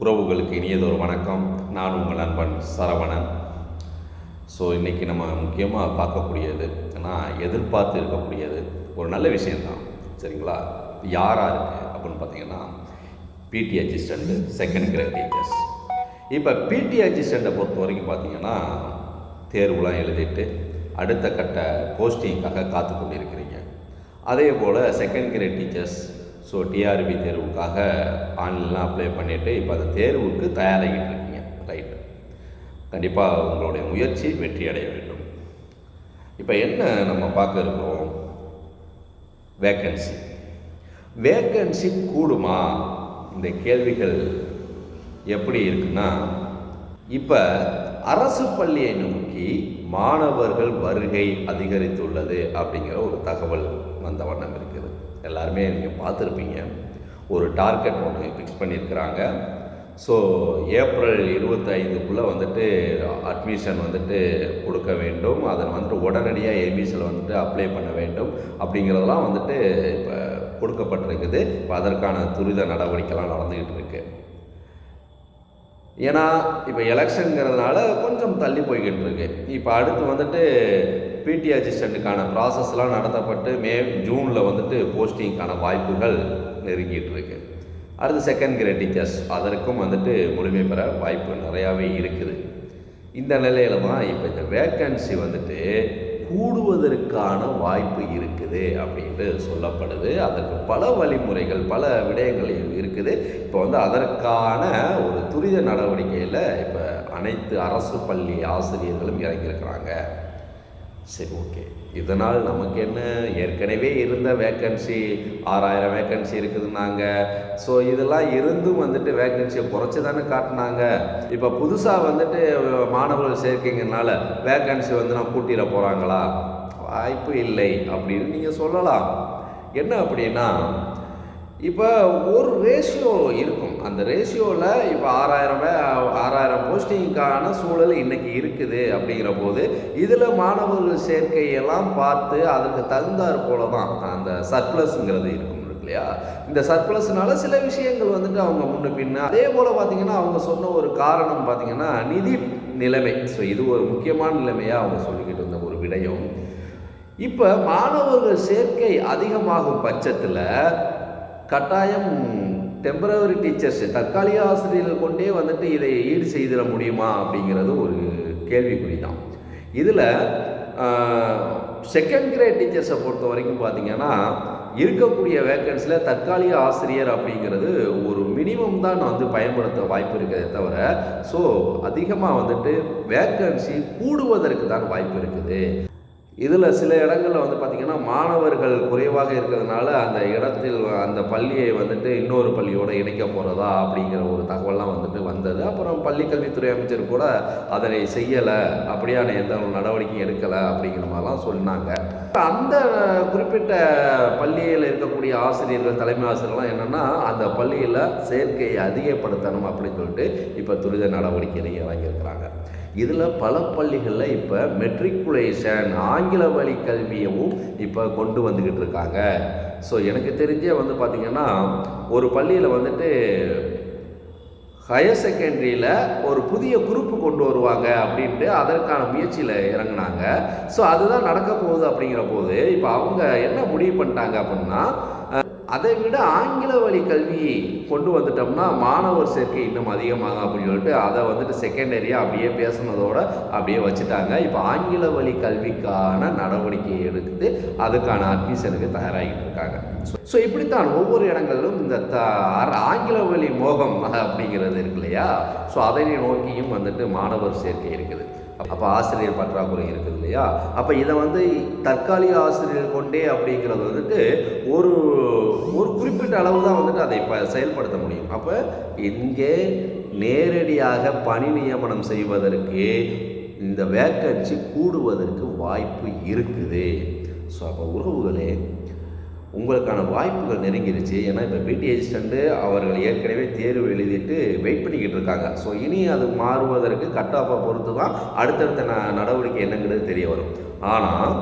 உறவுகளுக்கு இனியதொரு வணக்கம். நான் உங்கள் நண்பன் சரவணன். ஸோ இன்றைக்கி நம்ம முக்கியமாக பார்க்கக்கூடியது ஏன்னா எதிர்பார்த்து இருக்கக்கூடியது ஒரு நல்ல விஷயந்தான் சரிங்களா? யாராக இருக்குது அப்படின்னு பார்த்தீங்கன்னா பிடி அசிஸ்டண்ட்டு செகண்ட் கிரேட் டீச்சர்ஸ் இப்போ பிடி அசிஸ்டண்ட்டை பொறுத்த வரைக்கும் பார்த்தீங்கன்னா தேர்வுலாம் எழுதிட்டு அடுத்த கட்ட போஸ்டிங்காக காத்து கொண்டிருக்கிறீங்க அதே போல் second grade teachers so TRB தேர்வுக்காக ஆன்லைன்லாம் அப்ளை பண்ணிவிட்டு இப்போ அந்த தேர்வுக்கு தயாராகிட்டு இருக்கீங்க ரைட்டு கண்டிப்பாக உங்களுடைய முயற்சி வெற்றி அடைய வேண்டும். இப்போ என்ன நம்ம பார்க்க இருக்கிறோம்? வேக்கன்சி வேக்கன்சி கூடுமா? இந்த கேள்விகள் எப்படி இருக்குன்னா இப்போ அரசு பள்ளியை நோக்கி மாணவர்கள் வருகை அதிகரித்துள்ளது அப்படிங்கிற ஒரு தகவல் வந்த வண்ணம் இருக்குது எல்லாருமே நீங்கள் பார்த்துருப்பீங்க. ஒரு டார்கெட் ஒன்று ஃபிக்ஸ் பண்ணியிருக்கிறாங்க. ஸோ ஏப்ரல் இருபத்தைந்துக்குள்ளே வந்துட்டு அட்மிஷன் வந்துட்டு கொடுக்க வேண்டும். அதை வந்துட்டு உடனடியாக ஏபிசியில் வந்துட்டு அப்ளை பண்ண வேண்டும். அப்படிங்கிறதெல்லாம் வந்துட்டு இப்போ கொடுக்கப்பட்டிருக்குது. இப்போ அதற்கான துரித நடவடிக்கைலாம் நடந்துக்கிட்டு இருக்குது ஏன்னா இப்போ எலெக்ஷனுங்கிறதுனால கொஞ்சம் தள்ளி போய்கிட்டு இருக்கு இப்போ அடுத்து வந்துட்டு பிடி அசிஸ்டண்ட்டுக்கான ப்ராசஸ்லாம் நடத்தப்பட்டு மே ஜூனில் வந்துட்டு போஸ்டிங்க்கான வாய்ப்புகள் நெருங்கிட்டு இருக்கு அடுத்து செகண்ட் கிரேட் டீச்சர்ஸ் அதற்கும் வந்துட்டு முழுமை பெற வாய்ப்பு நிறையாவே இருக்குது. இந்த நிலையில தான் இப்போ இந்த வேக்கன்சி வந்துட்டு கூடுவதற்கான வாய்ப்பு இருக்குது அப்படின்ட்டு சொல்லப்படுது. அதற்கு பல வழிமுறைகள் பல விடயங்கள் இருக்குது. இப்போ வந்து அதற்கான ஒரு துரித நடவடிக்கையில் இப்போ அனைத்து அரசு பள்ளி ஆசிரியர்களும் இறங்கியிருக்கிறாங்க. சரி ஓகே இதனால் நமக்கு என்ன? ஏற்கனவே இருந்த வேக்கன்சி ஆறாயிரம் வேக்கன்சி இருக்குதுன்னாங்க. ஸோ இதெல்லாம் இருந்தும் வந்துட்டு வேக்கன்சியை குறைச்சி தானே காட்டினாங்க. இப்போ புதுசாக வந்துட்டு மாணவர்கள் சேர்க்கைங்கனால வேக்கன்சி வந்து நான் கூட்டிட போகிறாங்களா வாய்ப்பு இல்லை அப்படின்னு நீங்கள் சொல்லலாம். என்ன அப்படின்னா இப்போ ஒரு ரேஷியோ இருக்கும். அந்த ரேஷியோவில் இப்போ ஆறாயிரம் ஆறாயிரம் போஸ்டிங்க்கான சூழல் இன்றைக்கி இருக்குது அப்படிங்கிற போது இதில் மாணவர்கள் சேர்க்கையெல்லாம் பார்த்து அதற்கு தகுந்தாற் போல தான் அந்த சர்ப்ளஸ்ங்கிறது இருக்கும் இல்லையா? இந்த சர்ப்ளஸ்னால சில விஷயங்கள் வந்துட்டு அவங்க முன்ன பின்ன அதே போல் பார்த்திங்கன்னா அவங்க சொன்ன ஒரு காரணம் பார்த்தீங்கன்னா நிதி நிலைமை. ஸோ இது ஒரு முக்கியமான நிலைமையாக அவங்க சொல்லிக்கிட்டு இருந்த ஒரு விடயம். இப்போ மாணவர்கள் சேர்க்கை அதிகமாகும் பட்சத்தில் கட்டாயம் டெம்பரவரி டீச்சர்ஸ் தற்காலிக ஆசிரியர்கள் கொண்டே வந்துட்டு இதை ஈடு செய்திட முடியுமா அப்படிங்கிறது ஒரு கேள்விக்குறி தான் இதில் செகண்ட் கிரேட் டீச்சர்ஸை பொறுத்த வரைக்கும் பார்த்தீங்கன்னா இருக்கக்கூடிய வேக்கன்ஸில் தற்காலிக ஆசிரியர் அப்படிங்கிறது ஒரு மினிமம் தான் வந்து பயன்படுத்த வாய்ப்பு இருக்கிறதே தவிர ஸோ அதிகமாக வந்துட்டு வேக்கன்சி கூடுவதற்கு தான் வாய்ப்பு இருக்குது. இதில் சில இடங்களில் வந்து பார்த்திங்கன்னா மாணவர்கள் குறைவாக இருக்கிறதுனால அந்த இடத்தில் அந்த பள்ளியை வந்துட்டு இன்னொரு பள்ளியோடு இணைக்க போகிறதா அப்படிங்கிற ஒரு தகவல்லாம் வந்துட்டு வந்தது. அப்புறம் பள்ளி கல்வித்துறை அமைச்சர் கூட அதனை செய்யலை அப்படியான எந்த ஒரு நடவடிக்கையும் எடுக்கலை அப்படிங்கிற மாதிரிலாம் சொன்னாங்க. அந்த குறிப்பிட்ட பள்ளியில் இருக்கக்கூடிய ஆசிரியர்கள் தலைமை ஆசிரியர்லாம் என்னென்னா அந்த பள்ளியில் சேர்க்கையை அதிகப்படுத்தணும் அப்படின்னு சொல்லிட்டு இப்போ துரித நடவடிக்கையை இறங்கியிருக்கிறாங்க. இதில் பல பள்ளிகளில் இப்போ மெட்ரிகுலேஷன் ஆங்கில வழி கல்வியவும் இப்போ கொண்டு வந்துக்கிட்டு இருக்காங்க. ஸோ எனக்கு தெரிஞ்சே வந்து பார்த்திங்கன்னா ஒரு பள்ளியில் வந்துட்டு ஹையர் செகண்டரியில் ஒரு புதிய குரூப்பு கொண்டு வருவாங்க அப்படின்ட்டு அதற்கான முயற்சியில் இறங்குனாங்க. ஸோ அதுதான் நடக்க போகுது அப்படிங்கிற போது இப்போ அவங்க என்ன முடிவு பண்ணிட்டாங்க அப்படின்னா அதை விட ஆங்கில வழி கல்வி கொண்டு வந்துட்டோம்னா மாணவர் சேர்க்கை இன்னும் அதிகமாகும் அப்படின்னு சொல்லிட்டு அதை வந்துட்டு செகண்டரியாக அப்படியே பேசுனதோட அப்படியே வச்சுட்டாங்க. இப்போ ஆங்கில வழி கல்விக்கான நடவடிக்கை எடுத்து அதுக்கான அட்மிஷனுக்கு தயாராகிட்டு இருக்காங்க. ஸோ இப்படித்தான் ஒவ்வொரு இடங்களிலும் இந்த த ஆங்கில வழி மோகம் அப்படிங்கிறது இருக்கு இல்லையா? ஸோ அதனை நோக்கியும் வந்துட்டு மாணவர் சேர்க்கை இருக்குது. அப்போ ஆசிரியர் பற்றாக்குறை இருக்குது இல்லையா? அப்போ இதை வந்து தற்காலிக ஆசிரியர் கொண்டே அப்படிங்கிறது வந்துட்டு ஒரு ஒரு குறிப்பிட்ட அளவு தான் வந்துட்டு அதை இப்போ செயல்படுத்த முடியும். அப்போ இங்கே நேரடியாக பணி நியமனம் செய்வதற்கு இந்த வேக்கன்சி கூடுவதற்கு வாய்ப்பு இருக்குது. ஸோ அப்போ உறவுகளே உங்களுக்கான வாய்ப்புகள் நெருங்கிருச்சு. ஏன்னா இப்போ பிடி அசிஸ்டண்ட்டு அவர்கள் ஏற்கனவே தேர்வு எழுதிட்டு வெயிட் பண்ணிக்கிட்டு இருக்காங்க. ஸோ இனி அது மாறுவதற்கு கட் ஆஃபை பொறுத்து தான் அடுத்தடுத்த ந நடவடிக்கை என்னங்கிறது தெரிய வரும். ஆனால்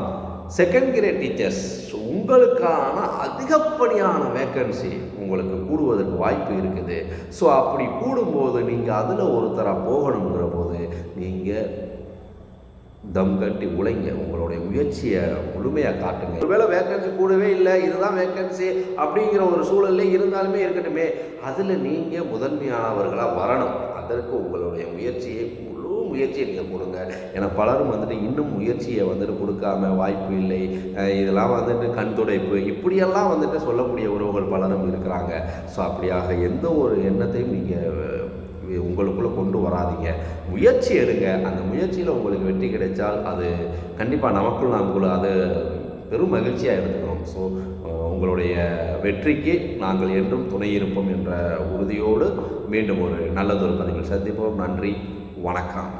செகண்ட் கிரேட் டீச்சர்ஸ் உங்களுக்கான அதிகப்படியான வேக்கன்சி உங்களுக்கு கூடுவதற்கு வாய்ப்பு இருக்குது. ஸோ அப்படி கூடும்போது நீங்கள் அதில் ஒருத்தராக போகணுங்கிற போது நீங்கள் தம் கட்டி உழைங்க. உங்களுடைய முயற்சியை முழுமையாக காட்டுங்க. ஒருவேளை வேக்கன்சி கூடவே இல்லை இதுதான் வேக்கன்சி அப்படிங்கிற ஒரு சூழல்ல இருந்தாலுமே இருக்கட்டுமே அதில் நீங்கள் முதன்மையானவர்களாக வரணும். அதற்கு உங்களுடைய முயற்சியை முழு முயற்சியை நீங்கள் கொடுங்க ஏன்னா பலரும் வந்துட்டு இன்னும் முயற்சியை வந்துட்டு கொடுக்காம வாய்ப்பு இல்லை. இதெல்லாம் வந்துட்டு கண் துடைப்பு. இப்படியெல்லாம் வந்துட்டு சொல்லக்கூடிய உறவுகள் பலரும் இருக்கிறாங்க. ஸோ அப்படியாக எந்த ஒரு எண்ணத்தையும் நீங்கள் உங்களுக்குள்ளே கொண்டு வராதீங்க. முயற்சி எடுங்க. அந்த முயற்சியில் உங்களுக்கு வெற்றி கிடைச்சால் அது கண்டிப்பாக நமக்குள் நமக்குள்ள அது பெரும் மகிழ்ச்சியாக எடுத்துக்கிறோம் ஸோ உங்களுடைய வெற்றிக்கு நாங்கள் என்றும் துணை இருப்போம் என்ற உறுதியோடு மீண்டும் ஒரு நல்லதொரு பதிவில் சந்திப்போம். நன்றி. வணக்கம்.